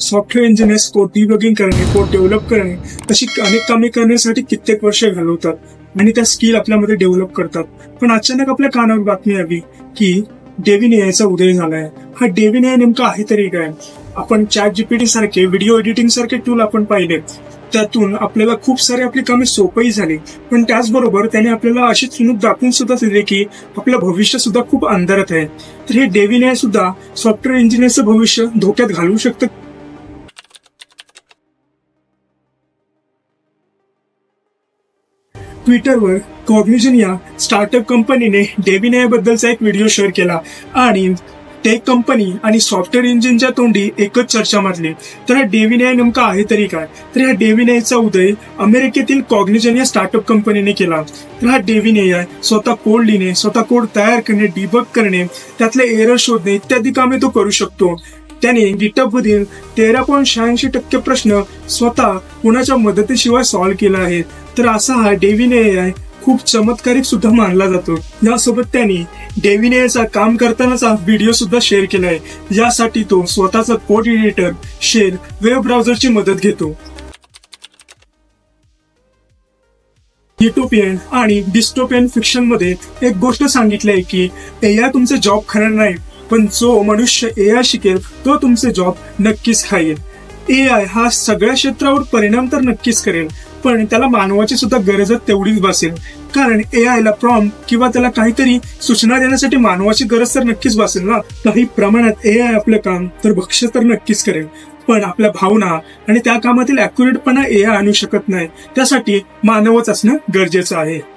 Software engineers code debugging करणे code develop करणे अशी अनेक कामे करण्यासाठी कित्येक वर्ष घालवतात आणि त्या स्किल आपल्यामध्ये डेव्हलप करतात. पण अचानक आपल्या कानावर बातमी आली की डेव्हिन एआयचा उदय झालाय. हा डेव्हिन एआय नेमका आहे तरी काय? आपण चॅट जीपीटी सारखे व्हिडिओ एडिटिंग सारखे टूल आपण पाहिले. त्यातून आपल्याला खूप सारे आपली कामे सोपही झाली. पण त्याचबरोबर त्याने आपल्याला अशी चुनूक दाखवून सुद्धा दिली की आपलं भविष्य सुद्धा खूप अंधारात आहे. तर हे डेव्हिन एआय सुद्धा सॉफ्टवेअर इंजिनियरचं भविष्य धोक्यात घालवू शकतं ट्विटरवर कॉग्निशन या स्टार्टअप कंपनीने डेव्हिन बद्दलचा एक व्हिडिओ शेअर केला आणि टेक कंपनी आणि सॉफ्टवेअर इंजिनच्या तोंडी एकच चर्चा मारली तर हा डेव्हिन नेमका आहे तरी काय? तर ह्या डेव्हिन उदय अमेरिकेतील कॉग्निजन या स्टार्टअप कंपनीने केला. तर हा डेव्हिन स्वतः कोड लिहिणे स्वतः कोड तयार करणे डिबक करणे त्यातले एरर शोधणे इत्यादी कामे तो करू शकतो. त्याने गिटअपवरील तेरा पॉईंट शहाऐंशी टक्के प्रश्न स्वतः कुणाच्या मदतीशिवाय सॉल्व्ह केला आहे. तर असा हा डेव्हिन एआय खूप चमत्कारिक सुद्धा मानला जातो. यासोबत त्यांनी डेव्हिन एआयचा काम करतानाचा व्हिडिओ सुद्धा शेअर केला आहे. यासाठी तो स्वतःचा कोड एडिटर शेअर वेब ब्राउझरची मदत घेतो. युटोपियन आणि डिस्टोपियन फिक्शनमध्ये एक गोष्ट सांगितली आहे की एआय तुमचे जॉब खरं नाही पण जो मनुष्य ए आय शिकेल तो तुमचे जॉब नक्कीच खाईल. ए आय हा सगळ्या क्षेत्रावर परिणाम तर नक्कीच करेल पण त्याला मानवाची सुद्धा गरज तेवढीच भासेल. कारण ए आयला प्रॉम किंवा त्याला काहीतरी सूचना देण्यासाठी मानवाची गरज तर नक्कीच भासेल ना? काही प्रमाणात ए आय आपलं काम तर भक्ष्य तर नक्कीच करेल. पण आपल्या भावना आणि त्या कामातील अॅक्युरेटपणा आय आणू शकत नाही. त्यासाठी मानवच असणं गरजेचं आहे.